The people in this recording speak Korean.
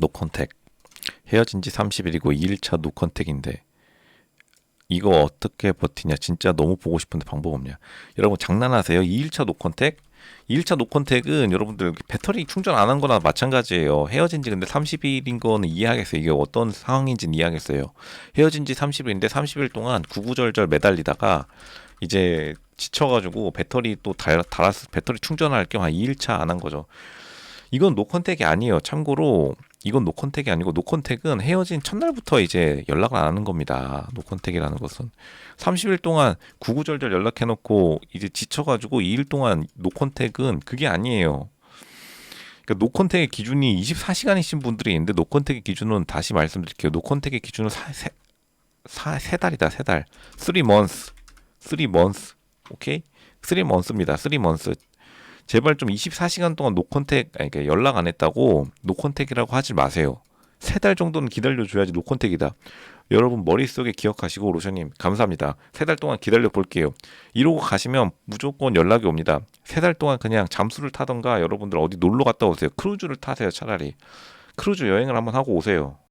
노컨택. 헤어진 지 30일이고 2일차 노컨택인데 이거 어떻게 버티냐? 진짜 너무 보고 싶은데 방법 없냐? 여러분 장난하세요? 2일차 노컨택? 2일차 노컨택은 여러분들 배터리 충전 안 한 거나 마찬가지예요. 헤어진 지 근데 30일인 거는 이해하겠어요. 이게 어떤 상황인지는 이해하겠어요. 헤어진 지 30일인데 30일 동안 구구절절 매달리다가 이제 지쳐가지고 배터리 또 달, 달았 배터리 충전할 겸 한 2일차 안 한 거죠. 이건 노컨택이 아니에요. 참고로 이건 노컨택이 아니고 노컨택은 헤어진 첫날부터 이제 연락을 안 하는 겁니다. 노컨택이라는 것은 30일 동안 구구절절 연락해 놓고 이제 지쳐 가지고 2일 동안 노컨택은 그게 아니에요. 그러니까 노컨택의 기준이 24시간이신 분들이 있는데 노컨택의 기준은 다시 말씀드릴게요. 노컨택의 기준은 사, 세, 사, 세 달이다. 세 달. 3 months. 3 months. 오케이? 3 months입니다. 3 months. 제발 좀 24시간 동안 노컨택 아니 그러니까 연락 안 했다고 노컨택이라고 하지 마세요. 세 달 정도는 기다려 줘야지 노컨택이다. 여러분 머릿속에 기억하시고 로션님 감사합니다. 세 달 동안 기다려 볼게요. 이러고 가시면 무조건 연락이 옵니다. 세 달 동안 그냥 잠수를 타던가 여러분들 어디 놀러 갔다 오세요. 크루즈를 타세요 차라리. 크루즈 여행을 한번 하고 오세요.